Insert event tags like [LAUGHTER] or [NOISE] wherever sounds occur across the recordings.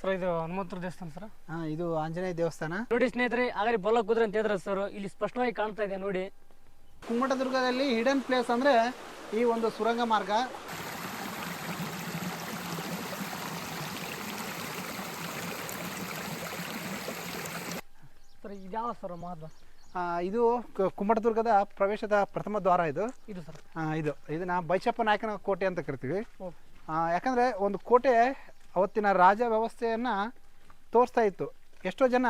Sir ಇದು ಹನುಮಂತರ ದೇವಸ್ಥಾನ sir ಹಾ ಇದು ಆಂಜನೇಯ ದೇವಸ್ಥಾನ. ನೋಡಿ ಸ್ನೇಹಿತರೆ ಆಗಲಿ ಬಲ ಕುದುರೆ ಅಂತ ಹೇಳಿದ್ರೆ ಸರ್ ಇಲ್ಲಿ ಸ್ಪಷ್ಟವಾಗಿ ಕಾಣ್ತಾ ಇದೆ ನೋಡಿ. ಕುಮ್ಮಟದುರ್ಗದಲ್ಲಿ ಹಿಡನ್ ಪ್ಲೇಸ್ ಅಂದ್ರೆ ಈ ಒಂದು ಸುರಂಗ ಮಾರ್ಗ. ಸರ್ ಇದ್ಯಾವ ಸರ್ ಮಹತ್ವ? ಆ, ಇದು ಕ- ಕುಮ್ಮಟದುರ್ಗದ ಪ್ರವೇಶದ ಪ್ರಥಮ ದ್ವಾರ ಇದು. ಇದು ಸರ್ ಆ, ಇದು. ಇದನ್ನ ಬೈಚಪ್ಪ ನಾಯಕನ ಕೋಟೆ ಅಂತ ಕರಿತೀವಿ. ಆ, ಯಾಕಂದ್ರೆ ಒಂದು ಕೋಟೆ ಅವತ್ತಿನ ರಾಜ ವ್ಯವಸ್ಥೆಯನ್ನು ತೋರಿಸ್ತಾ ಇತ್ತು. ಎಷ್ಟೋ ಜನ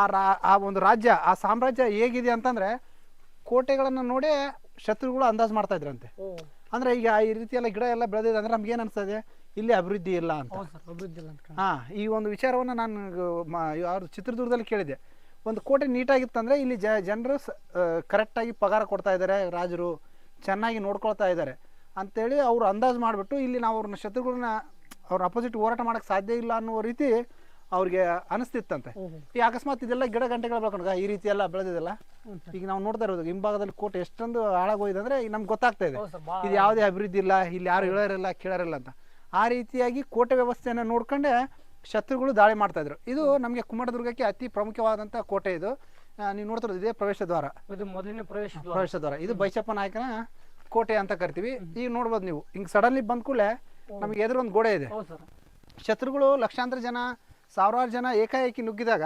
ಆ ರಾ ಆ ಒಂದು ರಾಜ್ಯ ಆ ಸಾಮ್ರಾಜ್ಯ ಹೇಗಿದೆ ಅಂತಂದರೆ ಕೋಟೆಗಳನ್ನು ನೋಡೇ ಶತ್ರುಗಳು ಅಂದಾಜು ಮಾಡ್ತಾ ಇದ್ರಂತೆ. ಅಂದರೆ ಈಗ ಈ ರೀತಿಯೆಲ್ಲ ಗಿಡ ಎಲ್ಲ ಬೆಳೆದಿದೆ ಅಂದ್ರೆ ನಮ್ಗೆ ಏನು ಅನಿಸ್ತದೆ? ಇಲ್ಲಿ ಅಭಿವೃದ್ಧಿ ಇಲ್ಲ ಅಂತ. ಅಭಿವೃದ್ಧಿ ಹಾ ಈ ಒಂದು ವಿಚಾರವನ್ನು ನಾನು ಯಾರು ಚಿತ್ರದುರ್ಗದಲ್ಲಿ ಕೇಳಿದೆ. ಒಂದು ಕೋಟೆ ನೀಟಾಗಿತ್ತಂದರೆ ಇಲ್ಲಿ ಜ ಜನರು ಕರೆಕ್ಟಾಗಿ ಪಗಾರ ಕೊಡ್ತಾ ಇದ್ದಾರೆ ರಾಜರು ಚೆನ್ನಾಗಿ ನೋಡ್ಕೊಳ್ತಾ ಇದ್ದಾರೆ ಅಂತೇಳಿ ಅವರು ಅಂದಾಜು ಮಾಡಿಬಿಟ್ಟು ಇಲ್ಲಿ ನಾವು ಅವ್ರನ್ನ ಶತ್ರುಗಳನ್ನ ಅವ್ರ ಅಪೋಸಿಟ್ ಹೋರಾಟ ಮಾಡಕ್ ಸಾಧ್ಯ ಇಲ್ಲ ಅನ್ನೋ ರೀತಿ ಅವ್ರಿಗೆ ಅನಿಸ್ತಿತ್ತಂತೆ. ಈ ಅಕಸ್ಮಾತ್ ಇದೆಲ್ಲ ಗಿಡ ಗಂಟೆಗಳು ಬೆಳ್ಕೊಂಡಾಗ ಈ ರೀತಿ ಎಲ್ಲ ಬೆಳೆದಿದೆಲ್ಲ ಈಗ ನಾವು ನೋಡ್ತಾ ಇರೋದು ಹಿಂಭಾಗದಲ್ಲಿ ಕೋಟೆ ಎಷ್ಟೊಂದು ಹಾಳಾಗೋಯ್ತು ಅಂದ್ರೆ ಈಗ ನಮ್ಗೆ ಗೊತ್ತಾಗ್ತಾ ಇದೆ. ಇದು ಯಾವುದೇ ಅಭಿವೃದ್ಧಿ ಇಲ್ಲ ಇಲ್ಲಿ ಯಾರು ಹೇಳೋರಿಲ್ಲ ಕೇಳೋರಿಲ್ಲ ಅಂತ. ಆ ರೀತಿಯಾಗಿ ಕೋಟೆ ವ್ಯವಸ್ಥೆಯನ್ನು ನೋಡ್ಕೊಂಡೆ ಶತ್ರುಗಳು ದಾಳಿ ಮಾಡ್ತಾ ಇದ್ರು. ಇದು ನಮಗೆ ಕುಮಾರದುರ್ಗಕ್ಕೆ ಅತಿ ಪ್ರಮುಖವಾದಂಥ ಕೋಟೆ ಇದು. ನೀವು ನೋಡ್ತಿರೋದು ಇದೇ ಪ್ರವೇಶ ದ್ವಾರ. ಇದು ಮೊದಲನೇ ಪ್ರವೇಶ ದ್ವಾರ. ಪ್ರವೇಶ ದ್ವಾರ. ಇದು ಬೈಚಪ್ಪ ನಾಯಕನ ಕೋಟೆ ಅಂತ ಕರಿತೀವಿ. ಈಗ ನೋಡ್ಬೋದು ನೀವು. ಹಿಂಗೆ ಸಡನ್ಲಿ ಬಂದ ಕೂಡಲೇ ನಮಗೆ ಎದುರು ಒಂದು ಗೋಡೆ ಇದೆ. ಹೌದು ಸರ್. ಶತ್ರುಗಳು ಲಕ್ಷಾಂತರ ಜನ ಸಾವಿರಾರು ಜನ ಏಕಾಏಕಿ ನುಗ್ಗಿದಾಗ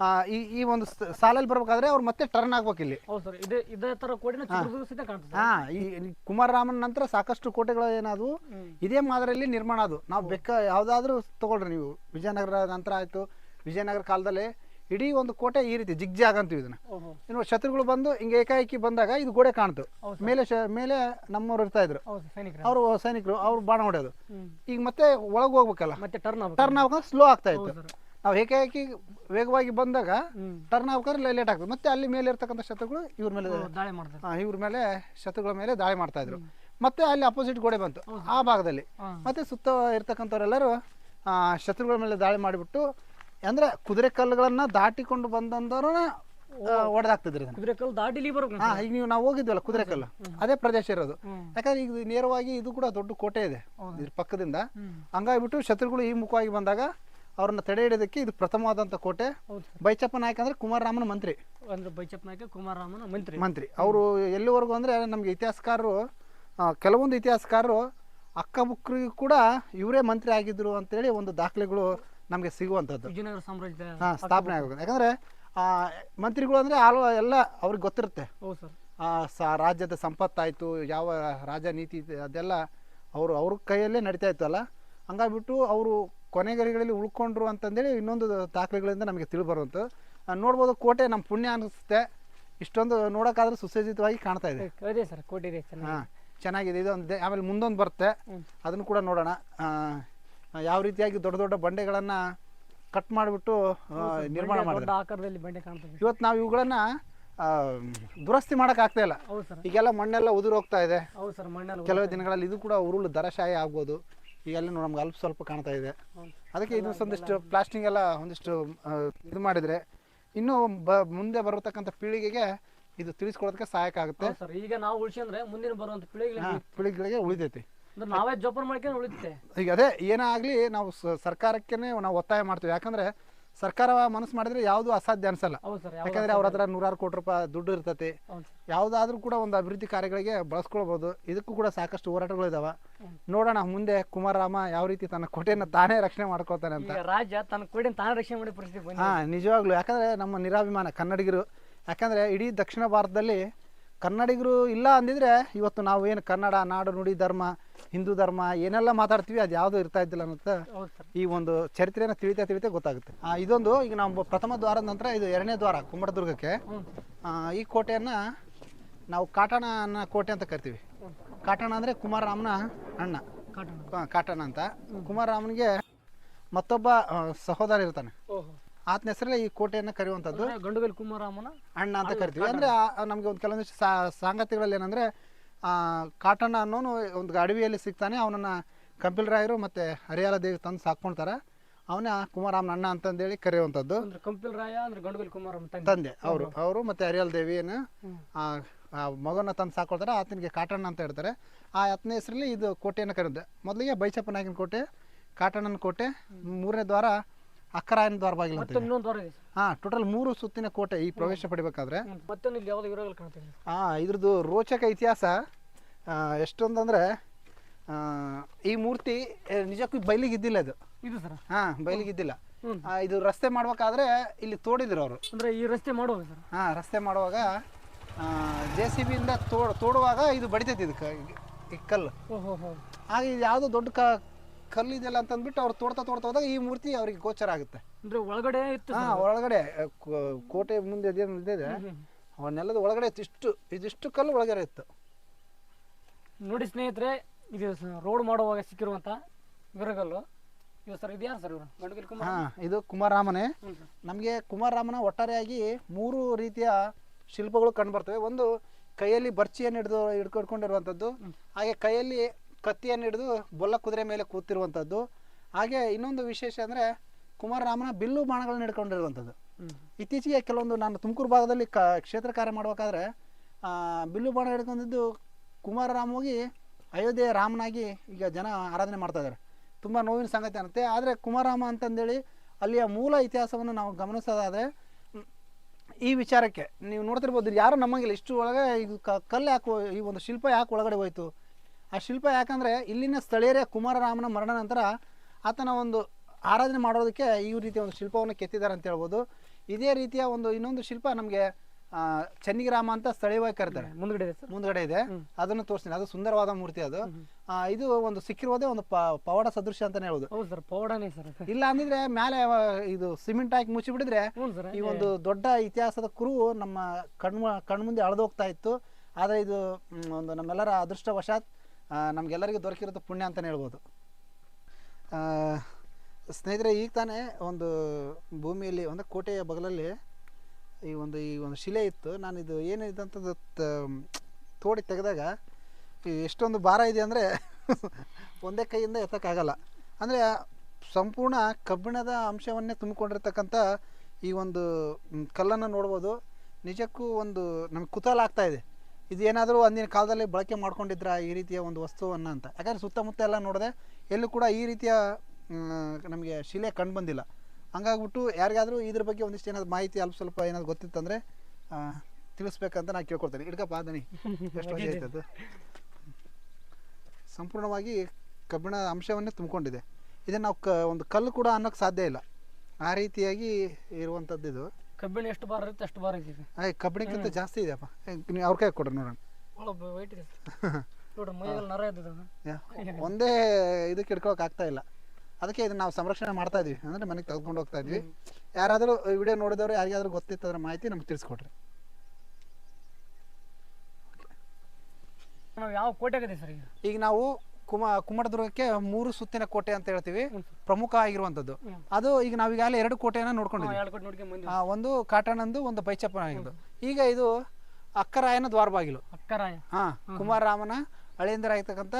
ಆ, ಈ ಈ ಒಂದು ಸ- ಸಾಲಲ್ಲಿ ಬರ್ಬೇಕಾದ್ರೆ ಅವ್ರು ಮತ್ತೆ ಟರ್ನ್ ಆಗ್ಬೇಕು ಇಲ್ಲಿ. ಹೌದು ಸರ್. ಇದೇ ಇದೇ ತರ ಕೋಟಿನ ಚಿತ್ರದುರ್ಗ ಸಹಿತ ಕಾಣ್ತದೆ. ಹಾ ಈ ಕುಮಾರ ರಾಮನ್ ನಂತರ ಸಾಕಷ್ಟು ಕೋಟೆಗಳು ಏನಾದವು? ಹ್ಮ್. ಇದೇ ಮಾದರಿಯಲ್ಲಿ ನಿರ್ಮಾಣ ಅದು ನಾವು ಬೆಕ್ಕ ಯಾವುದಾದ್ರೂ ತಗೊಳ್ರಿ ನೀವು. ವಿಜಯನಗರ ನಂತರ ಆಯ್ತು. ವಿಜಯನಗರ ಕಾಲದಲ್ಲಿ ಇಡೀ ಒಂದು ಕೋಟೆ ಈ ರೀತಿ ಜಿಗ್ಜಾಗ್ ಅಂತೀವಿ ಇದನ್ನ ಇನ್ನು ಶತ್ರುಗಳು ಬಂದು ಹಿಂಗೆ ಏಕಾಏಕಿ ಬಂದಾಗ ಇದು ಗೋಡೆ ಕಾಣ್ತು. ಮೇಲೆ ಮೇಲೆ ನಮ್ಮವ್ರು ಇರ್ತಾ ಇದ್ರು. ಅವರು ಸೈನಿಕರು ಅವ್ರು ಬಾಣ ಹೊಡೆಯೋದು. ಈಗ ಮತ್ತೆ ಒಳಗೆ ಹೋಗ್ಬೇಕಲ್ಲ? ಮತ್ತೆ ಟರ್ನ್ ಟರ್ನ್ ಆಗ್ಬೇಕಂದ್ರೆ ಸ್ಲೋ ಆಗ್ತಾ ಇತ್ತು. ನಾವು ಏಕಾಏಕಿ ವೇಗವಾಗಿ ಬಂದಾಗ ಟರ್ನ್ ಆಗ್ಬೇಕಾದ್ರೆ ಲೇಟ್ ಆಗ್ತದೆ. ಮತ್ತೆ ಅಲ್ಲಿ ಮೇಲೆ ಇರ್ತಕ್ಕಂಥ ಶತ್ರುಗಳು ಇವ್ರ ಮೇಲೆ ದಾಳಿ ಮಾಡ್ತಾರೆ. ಇವ್ರ ಮೇಲೆ ಶತ್ರುಗಳ ಮೇಲೆ ದಾಳಿ ಮಾಡ್ತಾ ಇದ್ರು. ಮತ್ತೆ ಅಲ್ಲಿ ಅಪೋಸಿಟ್ ಗೋಡೆ ಬಂತು. ಆ ಭಾಗದಲ್ಲಿ. ಮತ್ತೆ ಸುತ್ತ ಇರ್ತಕ್ಕಂಥವ್ರೆಲ್ಲರೂ ಆ, ಶತ್ರುಗಳ ಮೇಲೆ ದಾಳಿ ಮಾಡಿಬಿಟ್ಟು ಅಂದ್ರೆ ಕುದುರೆ ಕಲ್ಲುಗಳನ್ನ ದಾಟಿಕೊಂಡು ಬಂದಂದವ್ರನ್ನ ಒಡೆದಾಗ್ತದ್ರಿ ಕುದುರೆ ಕಲ್ಲು ದಾಟಿಲಿ ಬರ್ಬೇಕು ಹಾ ಈಗ ನೀವು ನಾವು ಹೋಗಿದ್ವಲ್ಲ ಕುದುರೆ ಕಲ್ಲು. ಅದೇ ಪ್ರದೇಶ ಇರೋದು. ಯಾಕಂದ್ರೆ ಈಗ ನೇರವಾಗಿ ಇದು ಕೂಡ ದೊಡ್ಡ ಕೋಟೆ ಇದೆ. ಇದ್ರ ಪಕ್ಕದಿಂದ. ಹಂಗಾಗ್ಬಿಟ್ಟು ಶತ್ರುಗಳು ಈ ಮುಖವಾಗಿ ಬಂದಾಗ ಅವ್ರನ್ನ ತಡೆ ಹಿಡಿಯೋದಕ್ಕೆ ಇದು ಪ್ರಥಮವಾದಂತ ಕೋಟೆ. ಬೈಚಪ್ಪ ನಾಯಕ ಅಂದ್ರೆ ಕುಮಾರರಾಮನ ಮಂತ್ರಿ. ಅಂದ್ರೆ ಬೈಚಪ್ಪ ನಾಯಕ ಕುಮಾರರಾಮನ ಮಂತ್ರಿ. ಮಂತ್ರಿ. ಅವರು ಎಲ್ಲಿವರೆಗೂ ಅಂದ್ರೆ ನಮ್ಗೆ ಇತಿಹಾಸಕಾರರು ಕೆಲವೊಂದು ಇತಿಹಾಸಕಾರರು ಅಕ್ಕಬುಕ್ರಿಗೂ ಕೂಡ ಇವರೇ ಮಂತ್ರಿ ಆಗಿದ್ರು ಅಂತೇಳಿ ಒಂದು ದಾಖಲೆಗಳು ನಮಗೆ ಸಿಗುವಂಥದ್ದು. ವಿಜಯನಗರ ಸಾಮ್ರಾಜ್ಯದ ಹಾಂ ಸ್ಥಾಪನೆ ಆಗಬೇಕು. ಯಾಕಂದರೆ ಮಂತ್ರಿಗಳು ಅಂದರೆ ಆಲ್ ಎಲ್ಲ ಅವ್ರಿಗೆ ಗೊತ್ತಿರುತ್ತೆ. ಹೌದು ಸರ್. ಸ ರಾಜ್ಯದ ಸಂಪತ್ತಾಯಿತು ಯಾವ ರಾಜ ನೀತಿ ಅದೆಲ್ಲ ಅವರು ಅವ್ರ ಕೈಯಲ್ಲೇ ನಡೀತಾ ಇತ್ತಲ್ಲ ಹಂಗಾಗ್ಬಿಟ್ಟು ಅವರು ಕೊನೆಗರಿಗಳಲ್ಲಿ ಉಳ್ಕೊಂಡ್ರು ಅಂತಂದೇಳಿ ಇನ್ನೊಂದು ದಾಖಲೆಗಳಿಂದ ನಮಗೆ ತಿಳಿಬರುವಂಥದ್ದು. ನೋಡ್ಬೋದು ಕೋಟೆ ನಮ್ಮ ಪುಣ್ಯ ಅನಿಸುತ್ತೆ. ಇಷ್ಟೊಂದು ನೋಡೋಕ್ಕಾದ್ರೂ ಸುಸಜ್ಜಿತವಾಗಿ ಕಾಣ್ತಾ ಇದೆ. ಅದೇ ಸರ್. ಕೋಟೆ ಇದೆ ಹಾಂ ಚೆನ್ನಾಗಿದೆ. ಇದು ಒಂದು ಆಮೇಲೆ ಮುಂದೊಂದು ಬರುತ್ತೆ. ಅದನ್ನು ಕೂಡ ನೋಡೋಣ. ಯಾವ ರೀತಿಯಾಗಿ ದೊಡ್ಡ ದೊಡ್ಡ ಬಂಡೆಗಳನ್ನು ಕಟ್ ಮಾಡಿಬಿಟ್ಟು ನಿರ್ಮಾಣ ಮಾಡಿದ್ರು ಆಕಾರದಲ್ಲಿ ಬಂಡೆ ಕಾಣ್ತದೆ. ಇವತ್ತು ನಾವು ಇವುಗಳನ್ನು ದುರಸ್ತಿ ಮಾಡೋಕ್ಕಾಗ್ತಾ ಆಗ್ತಾ ಇಲ್ಲ. ಈಗೆಲ್ಲ ಮಣ್ಣೆಲ್ಲ ಉದುರು ಹೋಗ್ತಾ ಇದೆ. ಹೌದು ಸರ್ ಮಣ್ಣಲ್ಲಿ ಕೆಲವು ದಿನಗಳಲ್ಲಿ ಇದು ಕೂಡ ಉರುಳು ದರಶಾಯ ಆಗ್ಬೋದು. ಈಗೆಲ್ಲ ನಮ್ಗೆ ಅಲ್ಪ ಸ್ವಲ್ಪ ಕಾಣ್ತಾ ಇದೆ. ಅದಕ್ಕೆ ಇದು ಒಂದಿಷ್ಟು ಪ್ಲಾಸ್ಟಿಂಗ್ ಎಲ್ಲ ಒಂದಿಷ್ಟು ಇದು ಮಾಡಿದರೆ ಇನ್ನೂ ಬ ಮುಂದೆ ಬರತಕ್ಕಂಥ ಪೀಳಿಗೆಗೆ ಇದು ತಿಳಿಸ್ಕೊಡೋದಕ್ಕೆ ಸಹಾಯಕ ಆಗುತ್ತೆ. ಸರ್. ಈಗ ನಾವು ಉಳಿಸಿ ಅಂದ್ರೆ ಮುಂದಿನ ಬರುವಂತ ಪೀಳಿಗೆ ಪೀಳಿಗೆಗಳಿಗೆ ಉಳಿದೈತಿ ಅಂದ್ರೆ ನಾವೇ ಜೋಪಾನ ಮಾಡ್ಕೊಂಡು ಉಳಿತೆ ಈಗ ಅದೇ ಏನೇ ಆಗಲಿ ನಾವು ಸರ್ಕಾರಕ್ಕೆ ನಾವು ಒತ್ತಾಯ ಮಾಡ್ತೀವಿ. ಯಾಕಂದ್ರೆ ಸರ್ಕಾರ ಮನಸ್ಸು ಮಾಡಿದ್ರೆ ಯಾವುದು ಅಸಾಧ್ಯ ಅನ್ಸಲ್ಲ. ಹೌದು ಸರ್ ಯಾಕಂದ್ರೆ ಅವ್ರ ಹತ್ರ ನೂರಾರು ಕೋಟಿ ರೂಪಾಯಿ ದುಡ್ಡು ಇರ್ತೈತಿ. ಹೌದು ಯಾವುದಾದ್ರೂ ಕೂಡ ಒಂದು ಅಭಿವೃದ್ಧಿ ಕಾರ್ಯಗಳಿಗೆ ಬಳಸ್ಕೊಳ್ಬೋದು. ಇದಕ್ಕೂ ಕೂಡ ಸಾಕಷ್ಟು ಹೋರಾಟಗಳು ಇದಾವೆ. ನೋಡೋಣ ಮುಂದೆ ಕುಮಾರರಾಮ ಯಾವ ರೀತಿ ತನ್ನ ಕೋಟೆಯನ್ನು ತಾನೇ ರಕ್ಷಣೆ ಮಾಡ್ಕೋತಾನೆ ಅಂತ. ಈಗ ರಾಜ್ಯ ತನ್ನ ಕೋಡಿನ ತಾನೇ ರಕ್ಷಣೆ ಮಾಡಿ ಪರಿಸ್ಥಿತಿ ಬಂದಿದೆ. ಹಾ ನಿಜವಾಗ್ಲೂ. ಯಾಕಂದ್ರೆ ನಮ್ಮ ನಿರಾಭಿಮಾನ ಕನ್ನಡಿಗರು. ಯಾಕಂದ್ರೆ ಇಡೀ ದಕ್ಷಿಣ ಭಾರತದಲ್ಲಿ ಕನ್ನಡಿಗರು ಇಲ್ಲ ಅಂದಿದ್ರೆ ಇವತ್ತು ನಾವು ಏನು ಕನ್ನಡ ನಾಡು ನುಡಿ ಧರ್ಮ ಹಿಂದೂ ಧರ್ಮ ಏನೆಲ್ಲ ಮಾತಾಡ್ತೀವಿ ಅದು ಯಾವುದು ಇರ್ತಾ ಇದ್ದಿಲ್ಲ ಅನ್ನೋದು ಈ ಒಂದು ಚರಿತ್ರೆನ ತಿಳಿತಾ ತಿಳಿತಾ ಗೊತ್ತಾಗುತ್ತೆ. ಇದೊಂದು ಈಗ ನಾವು ಪ್ರಥಮ ದ್ವಾರದ ನಂತರ ಇದು ಎರಡನೇ ದ್ವಾರ ಕುಮ್ಮಟದುರ್ಗಕ್ಕೆ ಈ ಕೋಟೆಯನ್ನು ನಾವು ಕಾಟಣ ಅನ್ನೋ ಕೋಟೆ ಅಂತ ಕರಿತೀವಿ. ಕಾಟಣ ಅಂದ್ರೆ ಕುಮಾರರಾಮನ ಅಣ್ಣ. ಕಾಟಣ. ಅಂತ. ಕುಮಾರರಾಮನಿಗೆ ಮತ್ತೊಬ್ಬ ಸಹೋದರ ಇರ್ತಾನೆ. ಆತನ ಹೆಸರಲ್ಲೇ ಈ ಕೋಟೆಯನ್ನು ಕರೆಯುವಂಥದ್ದು. ಗಂಡುಗಲ್ ಕುಮಾರಾಮನ ಅಣ್ಣ ಅಂತ ಕರಿತೀವಿ. ಅಂದರೆ ನಮಗೆ ಒಂದು ಕೆಲವೊಂದಿಷ್ಟು ಸಾಂಗತಿಗಳಲ್ಲಿ ಏನಂದರೆ ಕಾಟಣ್ಣ ಅನ್ನೋನು ಒಂದು ಅಡವಿಯಲ್ಲಿ ಸಿಗ್ತಾನೆ. ಅವನನ್ನು ಕಂಪಿಲ್ ರಾಯರು ಮತ್ತೆ ಹರಿಯಾಲ ದೇವಿ ತಂದು ಸಾಕ್ಕೊಳ್ತಾರೆ. ಅವನೇ ಕುಮಾರಾಮನ ಅಣ್ಣ ಅಂತಂದೇಳಿ ಕರೆಯುವಂಥದ್ದು. ಅಂದ್ರೆ ಕಂಪಿಲ್ ರಾಯ ಅಂದ್ರೆ ಗಂಡುಗಲ್ ಕುಮಾರಮ್ಮ ತಂದೆ. ಅವರು. ಅವರು ಮತ್ತು ಹರಿಯಾಲ ದೇವಿಯನ್ನು ಮಗನ ತಂದು ಸಾಕೊಳ್ತಾರೆ ಆತನಿಗೆ ಕಾಟಣ್ಣ ಅಂತ ಹೇಳ್ತಾರೆ. ಆ ಹತ್ತನೇ ಹೆಸರಲ್ಲಿ ಇದು ಕೋಟೆಯನ್ನು ಕರೆಯುತ್ತೆ. ಮೊದಲಿಗೆ ಬೈಚಪ್ಪನಾಗಿನ ಕೋಟೆ ಕಾಟಣ್ಣನ ಕೋಟೆ ಮೂರನೇ ದ್ವಾರ ಅಕ್ಕರಾಯನ ದ್ವಾರ ಬಾಗಿಲು ಅಂತ ಮತ್ತೊಂದು ಇನ್ನೊಂದು ಇದೆ ಹಾ ಟೋಟಲ್ ಮೂರು ಸುತ್ತಿನ ಕೋಟೆ ಈ ಪ್ರವೇಶ ಪಡಿಬೇಕಾದ್ರೆ. ಮತ್ತೆ ಮತ್ತೊಂದು ಇಲ್ಲಿ ಯಾವುದೋ ಆ ಇದ್ರದ್ದು ರೋಚಕ ಇತಿಹಾಸ ಆ, ಎಷ್ಟೊಂದಂದ್ರೆ ಆ, ಈ ಮೂರ್ತಿ ನಿಜಕ್ಕೂ ಬಯಲಿಗೆ ಇದ್ದಿಲ್ಲ ಇದು. ಇದು ಸರ್? ಹಾ ಬಯಲಿಗೆ ಇದ್ದಿಲ್ಲ. ಹ್ಮ್. ಆ, ಇದು ರಸ್ತೆ ಮಾಡ್ಬೇಕಾದ್ರೆ ಇಲ್ಲಿ ತೋಡಿದ್ರು ಅವರು. ಅಂದ್ರೆ ಈ ರಸ್ತೆ ಮಾಡುವಾಗ ಸರ್? ಹಾ ರಸ್ತೆ ಮಾಡುವಾಗ ಜೆ ಸಿ ಬಿಯಿಂದ ತೋಡ್ ತೋಡುವಾಗ ಇದು ಬಡಿತೈತಿ ಇದಕ್ಕೆ ಈ ಕಲ್ಲು. ಓಹೋ ಹೋ ಆಗ ಇದು ಯಾವುದೋ ದೊಡ್ಡ ಕ ಕಲ್ಲು ಇದೆಯಲ್ಲ ಅಂತ ಅಂದ್ಬಿಟ್ಟು ಅವ್ರು ತೋಡ್ತಾ ತೋಡ್ತಾ ಹೋದಾಗ ಈ ಮೂರ್ತಿ ಅವ್ರಿಗೆ ಗೋಚರ ಆಗುತ್ತೆ. ಅಂದ್ರೆ ಒಳಗಡೆ ಇತ್ತು ಹಾ ಒಳಗಡೆ ಕೋ- ಕೋಟೆ ಮುಂದೆ ಅದೇನು ಇದೆ ಅವನ್ನೆಲ್ಲದ ಒಳಗಡೆ ಇತ್ತು ಇಷ್ಟು ಇದಿಷ್ಟು ಕಲ್ಲು ಒಳಗಡೆ ಇತ್ತು. ನೋಡಿ ಸ್ನೇಹಿತರೆ ಇದು ರೋಡ್ ಮಾಡುವಾಗ ಸಿಕ್ಕಿರುವಂತ ವಿರಗಲ್ಲು. ಇದು ಸರ್ ಇದು ಯಾರು ಸರ್ ಇವರು? ಗಂಡಗಿಲ್ ಕುಮಾರ್? ಹಾ ಇದು ಕುಮಾರರಾಮನೇ. ಹ್ಞೂ ಸರ್ ನಮಗೆ ಕುಮಾರರಾಮನ ಒಟ್ಟಾರೆಯಾಗಿ ಮೂರು ರೀತಿಯ ಶಿಲ್ಪಗಳು ಕಂಡು ಬರ್ತವೆ. ಒಂದು ಕೈಯಲ್ಲಿ ಬರ್ಚಿಯನ್ನು ಹಿಡಿದು ಹಿಡ್ಕೊಂಡಿರುವಂಥದ್ದು ಹಾಗೆ ಕೈಯಲ್ಲಿ ಕತ್ತಿಯನ್ನು ಹಿಡಿದು ಬೊಲ್ಲ ಕುದುರೆ ಮೇಲೆ ಕೂತಿರುವಂಥದ್ದು. ಹಾಗೆ ಇನ್ನೊಂದು ವಿಶೇಷ ಅಂದರೆ ಕುಮಾರರಾಮನ ಬಿಲ್ಲು ಬಾಣಗಳನ್ನ ಹಿಡ್ಕೊಂಡಿರುವಂಥದ್ದು. ಇತ್ತೀಚೆಗೆ ಕೆಲವೊಂದು ನಾನು ತುಮಕೂರು ಭಾಗದಲ್ಲಿ ಕ ಕ್ಷೇತ್ರ ಕಾರ್ಯ ಮಾಡಬೇಕಾದ್ರೆ ಬಿಲ್ಲು ಬಾಣ ಹಿಡ್ಕೊಂಡಿದ್ದು ಕುಮಾರರಾಮ ಹೋಗಿ ಅಯೋಧ್ಯೆ ರಾಮನಾಗಿ ಈಗ ಜನ ಆರಾಧನೆ ಮಾಡ್ತಾ ಇದ್ದಾರೆ. ತುಂಬ ನೋವಿನ ಸಂಗತಿ ಅನ್ನತ್ತೆ. ಆದರೆ ಕುಮಾರರಾಮ ಅಂತಂದೇಳಿ ಅಲ್ಲಿಯ ಮೂಲ ಇತಿಹಾಸವನ್ನು ನಾವು ಗಮನಿಸೋದಾದರೆ ಈ ವಿಚಾರಕ್ಕೆ ನೀವು ನೋಡ್ತಿರ್ಬೋದು ಯಾರು ನಮಗಿಲ್ಲ ಇಷ್ಟು ಒಳಗೆ ಇದು ಕಲ್ಲು ಯಾಕೆ ಈ ಒಂದು ಶಿಲ್ಪ ಯಾಕೆ ಒಳಗಡೆ ಹೋಯ್ತು? ಆ ಶಿಲ್ಪ ಯಾಕಂದರೆ ಇಲ್ಲಿನ ಸ್ಥಳೀಯರೇ ಕುಮಾರರಾಮನ ಮರಣ ನಂತರ ಆತನ ಒಂದು ಆರಾಧನೆ ಮಾಡೋದಕ್ಕೆ ಈ ರೀತಿಯ ಒಂದು ಶಿಲ್ಪವನ್ನು ಕೆತ್ತಿದ್ದಾರೆ ಅಂತ ಹೇಳ್ಬೋದು. ಇದೇ ರೀತಿಯ ಒಂದು ಇನ್ನೊಂದು ಶಿಲ್ಪ ನಮಗೆ ಚನ್ನಿಗ್ರಾಮ ಅಂತ ಸ್ಥಳೀಯವಾಗಿ ಕರೀತಾರೆ. ಮುಂದ್ಗಡೆ ಮುಂದ್ಗಡೆ ಇದೆ. ಅದನ್ನು ತೋರಿಸ್ತೀನಿ. ಅದು ಸುಂದರವಾದ ಮೂರ್ತಿ ಅದು. ಇದು ಒಂದು ಸಿಕ್ಕಿರೋದೇ ಒಂದು ಪವಾಡ ಸದೃಶ ಅಂತಾನೆ ಹೇಳ್ಬೋದು. ಸರ್ ಪವಾಡನೇ ಸರ್ ಇಲ್ಲ ಅಂದಿದ್ರೆ ಮೇಲೆ ಇದು ಸಿಮೆಂಟ್ ಹಾಕಿ ಮುಚ್ಚಿಬಿಡಿದ್ರೆ ಹ್ಞೂ ಸರ್ ಈ ಒಂದು ದೊಡ್ಡ ಇತಿಹಾಸದ ಕುರು ನಮ್ಮ ಕಣ್ಮು ಕಣ್ಮುಂದೆ ಅಳದೋಗ್ತಾ ಇತ್ತು. ಆದರೆ ಇದು ಒಂದು ನಮ್ಮೆಲ್ಲರ ಅದೃಷ್ಟವಶಾತ್ ನಮ್ಗೆಲ್ಲರಿಗೂ ದೊರಕಿರೋದು ಪುಣ್ಯ ಅಂತಲೇ ಹೇಳ್ಬೋದು. ಸ್ನೇಹಿತರೆ, ಈಗ ತಾನೇ ಒಂದು ಭೂಮಿಯಲ್ಲಿ, ಒಂದು ಕೋಟೆಯ ಬಗಲಲ್ಲಿ ಈ ಒಂದು ಈ ಒಂದು ಶಿಲೆ ಇತ್ತು. ನಾನು ಇದು ಏನಿದೆ ಅಂತಂದು ತೋಡಿ ತೆಗೆದಾಗ ಎಷ್ಟೊಂದು ಭಾರ ಇದೆ ಅಂದರೆ [LAUGHS] ಒಂದೇ ಕೈಯಿಂದ ಎತ್ತಕ್ಕಾಗಲ್ಲ. ಅಂದರೆ ಸಂಪೂರ್ಣ ಕಬ್ಬಿಣದ ಅಂಶವನ್ನೇ ತುಂಬಿಕೊಂಡಿರ್ತಕ್ಕಂಥ ಈ ಒಂದು ಕಲ್ಲನ್ನು ನೋಡ್ಬೋದು. ನಿಜಕ್ಕೂ ಒಂದು ನಮಗೆ ಕುತೂಹಲ ಆಗ್ತಾ ಇದೆ ಏನಾದರೂ ಅಂದಿನ ಕಾಲದಲ್ಲಿ ಬಳಕೆ ಮಾಡ್ಕೊಂಡಿದ್ರ ಈ ರೀತಿಯ ಒಂದು ವಸ್ತುವನ್ನು ಅಂತ. ಯಾಕಂದರೆ ಸುತ್ತಮುತ್ತ ಎಲ್ಲ ನೋಡಿದೆ ಎಲ್ಲೂ ಕೂಡ ಈ ರೀತಿಯ ನಮಗೆ ಶಿಲೆ ಕಂಡು ಬಂದಿಲ್ಲ. ಹಂಗಾಗ್ಬಿಟ್ಟು ಯಾರಿಗಾದರೂ ಇದ್ರ ಬಗ್ಗೆ ಒಂದಿಷ್ಟು ಏನಾದ್ರು ಮಾಹಿತಿ, ಅಲ್ಪ ಸ್ವಲ್ಪ ಏನಾದ್ರು ಗೊತ್ತಿತ್ತಂದರೆ ತಿಳಿಸ್ಬೇಕಂತ ನಾನು ಕೇಳ್ಕೊಳ್ತೇನೆ ಹಿಡ್ಕಪ್ಪ ದನಿ ಎಷ್ಟು ಸಂಪೂರ್ಣವಾಗಿ ಕಬ್ಬಿಣ ಅಂಶವನ್ನೇ ತುಂಬಿಕೊಂಡಿದೆ. ಇದನ್ನು ನಾವು ಕ, ಒಂದು ಕಲ್ಲು ಕೂಡ ಅನ್ನೋಕ್ಕೆ ಸಾಧ್ಯ ಇಲ್ಲ. ಆ ರೀತಿಯಾಗಿ ಇರುವಂಥದ್ದು ಇದು ಕಬ್ಬಿಣ ಎಷ್ಟು ಬಾರ ಇರುತ್ತೆ ಅಷ್ಟು ಬಾರ ಇದೆ ಆಯ್ ಕಬ್ಬಿಣಕ್ಕಿಂತ ಜಾಸ್ತಿ ಇದೆಯಪ್ಪ ನೀವು ಅವ್ರ ಕೈ ಕೊಡ್ರಿ ನೋಡೋಣ. ವೈಟ್ ಇದೆ. ನೋಡ್ರಿ ಮೈಯಲ್ಲಿ ನರ ಇದ್ದದ ಒಂದೇ ಇದಕ್ಕೆ ಇಟ್ಕೊಳಕ್ ಆಗ್ತಾ ಇಲ್ಲ. ಅದಕ್ಕೆ ಇದನ್ನ ನಾವು ಸಂರಕ್ಷಣೆ ಮಾಡ್ತಾ ಇದೀವಿ. ಅಂದ್ರೆ ಮನೆಗೆ ತೆಗೆದುಕೊಂಡು ಹೋಗ್ತಾ ಇದ್ವಿ. ಯಾರಾದರೂ ವಿಡಿಯೋ ನೋಡಿದವರು ಯಾರಿಗಾದ್ರೂ ಗೊತ್ತಿತ್ತು ಅದರ ಮಾಹಿತಿ ನಮ್ಗೆ ತಿಳಿಸ್ಕೊಡ್ರಿ. ನಾವು ಯಾವ ಸರ್ ಈಗ? ಈಗ ನಾವು ಕುಮ ಕುಮಟದುರ್ಗಕ್ಕೆ ಮೂರು ಸುತ್ತಿನ ಕೋಟೆ ಅಂತ ಹೇಳ್ತೀವಿ. ಪ್ರಮುಖ ಆಗಿರುವಂತದ್ದು ಅದು ಈಗ ನಾವು ಈಗಾಗಲೇ ಎರಡು ಕೋಟೆಯನ್ನ ನೋಡ್ಕೊಂಡಿದ್ವಿ. ಆ, ಒಂದು ಕಾಟಣ್ಣಂದು ಒಂದು ಬೈಚಪ್ಪನ ಆಗಿದ್ದು. ಈಗ ಇದು ಅಕ್ಕರಾಯನ ದ್ವಾರಬಾಗಿಲು ಅಕ್ಕರಾಯ. ಹಾ ಕುಮಾರರಾಮನ ಆಗಿರ್ತಕ್ಕಂತ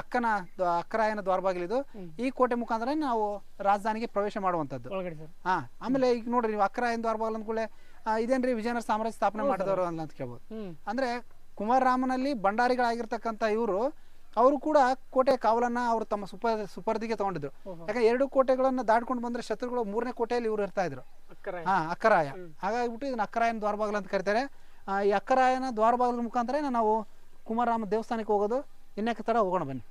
ಅಕ್ಕನ ದ್ವ- ಅಕ್ಕರಾಯನ ದ್ವಾರಬಾಗಿಲಿದು ಈ ಕೋಟೆ ಮುಖಾಂತರ ನಾವು ರಾಜಧಾನಿಗೆ ಪ್ರವೇಶ ಮಾಡುವಂತದ್ದು ಒಳಗಡೆ ಸರ್. ಹಾ ಆಮೇಲೆ ಈಗ ನೋಡ್ರಿ ನೀವು ಅಕ್ಕರಾಯನ ದ್ವಾರಬಾಗಿಲು ಅಂದ್ಕೂಳೆ ಇದೇನ್ರಿ ವಿಜಯನಗರ ಸಾಮ್ರಾಜ್ಯ ಸ್ಥಾಪನೆ ಮಾಡಿದವರು ಅಂತ ಕೇಳ್ಬೋದು ಹ್ಮ್. ಅಂದ್ರೆ ಕುಮಾರರಾಮನಲ್ಲಿ ಭಂಡಾರಿಗಳಾಗಿರ್ತಕ್ಕಂಥ ಇವರು ಅವರು ಕೂಡ ಕೋಟೆ ಕಾವಲನ್ನ ಅವರು ತಮ್ಮ ಸುಪ ಸುಪರ್ದಿಗೆ ತಗೊಂಡಿದ್ರು. ಯಾಕಂದ್ರೆ ಎರಡು ಕೋಟೆಗಳನ್ನ ದಾಟ್ಕೊಂಡು ಬಂದ್ರೆ ಶತ್ರುಗಳು ಮೂರನೇ ಕೋಟೆಯಲ್ಲಿ ಇವರು ಇರ್ತಾ ಇದ್ರು. ಹಾ ಅಕ್ಕರಾಯ. ಹಾಗಾಗಿಬಿಟ್ಟು ಇದನ್ನ ಅಕ್ಕರಾಯನ ದ್ವಾರಬಾಗಿಲು ಅಂತ ಕರೀತಾರೆ. ಆ, ಈ ಅಕ್ಕರಾಯನ ದ್ವಾರಬಾಗಲ ಮುಖಾಂತರ ನಾವು ಕುಮಾರರಾಮ ದೇವಸ್ಥಾನಕ್ಕೆ ಹೋಗೋದು ಇನ್ನೇಕ ತರ ಹೋಗೋಣ ಬನ್ನಿ.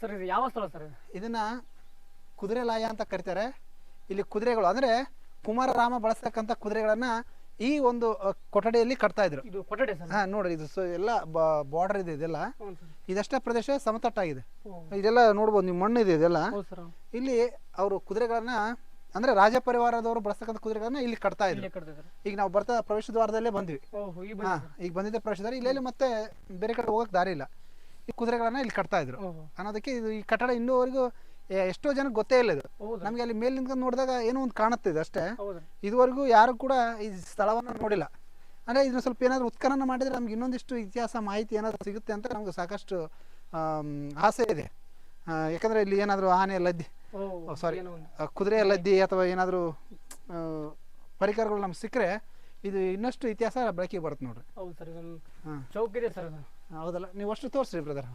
ಸರ್ ಇದು ಯಾವ ಸ್ಥಳ ಸರ್ ಇದನ್ನ ಕುದುರೆ ಲಾಯ ಅಂತ ಕರೀತಾರೆ. ಇಲ್ಲಿ ಕುದುರೆಗಳು ಅಂದ್ರೆ ಕುಮಾರರಾಮ ಬಳಸ್ತಕ್ಕಂಥ ಕುದುರೆಗಳನ್ನ ಈ ಒಂದು ಕೊಠಡಿಯಲ್ಲಿ ಕಟ್ತಾ ಇದ್ರು. ಇದು ಕೊಠಡಿ ಸರ್? ಹಾ ನೋಡ್ರಿ ಇದು ಸೊ ಎಲ್ಲ ಬಾರ್ಡರ್ ಇದೆ ಇದೆಲ್ಲ. ಸರ್. ಇದಷ್ಟೇ ಪ್ರದೇಶ ಸಮತಟ್ಟಾಗಿದೆ. ಇದೆಲ್ಲ ನೋಡ್ಬೋದು ನಿಮ್ಮ ಮಣ್ಣು ಇದೆ ಇದೆಲ್ಲ. ಹೌದು ಸರ್ ಇಲ್ಲಿ ಅವರು ಕುದುರೆಗಳನ್ನ ಅಂದ್ರೆ ರಾಜ ಪರಿವಾರದವರು ಬಳಸ್ತಕ್ಕಂಥ ಕುದುರೆಗಳನ್ನ ಇಲ್ಲಿ ಕಟ್ತಾ ಇದ್ರು. ಈಗ ನಾವು ಬರ್ತಾ ಪ್ರವೇಶ ದ್ವಾರದಲ್ಲೇ ಬಂದ್ವಿ. ಓಹೋ ಈ ಹಾಂ ಈಗ ಬಂದಿದ್ದ ಪ್ರವೇಶ ದ್ವಾರ ಇಲ್ಲೆಲ್ಲಿ ಮತ್ತೆ ಬೇರೆ ಕಡೆ ಹೋಗಕ್ ದಾರಿ ಇಲ್ಲ. ಈ ಕುದುರೆಗಳನ್ನ ಇಲ್ಲಿ ಕಟ್ತಾ ಇದ್ರು. ಅನ್ನೋದಕ್ಕೆ ಇದು ಈ ಕಟ್ಟಡ ಇನ್ನೂವರೆಗೂ ಎಷ್ಟೋ ಜನಕ್ಕೆ ಗೊತ್ತೇ ಇಲ್ಲ ಇದು. ನಮಗೆ ಅಲ್ಲಿ ಮೇಲೆ ನಿಂತ್ಕೊಂಡು ನೋಡಿದಾಗ ಏನೋ ಒಂದು ಕಾಣುತ್ತೆ ಇದು ಅಷ್ಟೇ. ಇದುವರೆಗೂ ಯಾರು ಕೂಡ ಈ ಸ್ಥಳವನ್ನು ನೋಡಿಲ್ಲ. ಅಂದ್ರೆ ಇದನ್ನ ಸ್ವಲ್ಪ ಏನಾದರೂ ಉತ್ಖನನ ಮಾಡಿದರೆ ನಮ್ಗೆ ಇನ್ನೊಂದಿಷ್ಟು ಇತಿಹಾಸ ಮಾಹಿತಿ ಏನಾದರೂ ಸಿಗುತ್ತೆ ಅಂತ ನಮ್ಗೆ ಸಾಕಷ್ಟು ಆಸೆ ಇದೆ. ಯಾಕಂದ್ರೆ ಇಲ್ಲಿ ಏನಾದರೂ ಆನೆ ಲದ್ದಿ ಸಾರಿ ಕುದುರೆ ಲದ್ದಿ ಅಥವಾ ಏನಾದರೂ ಪರಿಕರಗಳು ನಮ್ಗೆ ಸಿಕ್ಕರೆ ಇದು ಇನ್ನಷ್ಟು ಇತಿಹಾಸ ಬೆಳಕಿಗೆ ಬರುತ್ತೆ ನೋಡ್ರಿ. ಹೌದು ಸರ್ ಇದೊಂದು ಹಾಂ. ಚೌಕ್ ಇದೆ ಸರ್ ಅದು. ಹೌದಲ್ಲ ನೀವು ಅಷ್ಟು ತೋರಿಸ್ರಿ ಬ್ರದರ್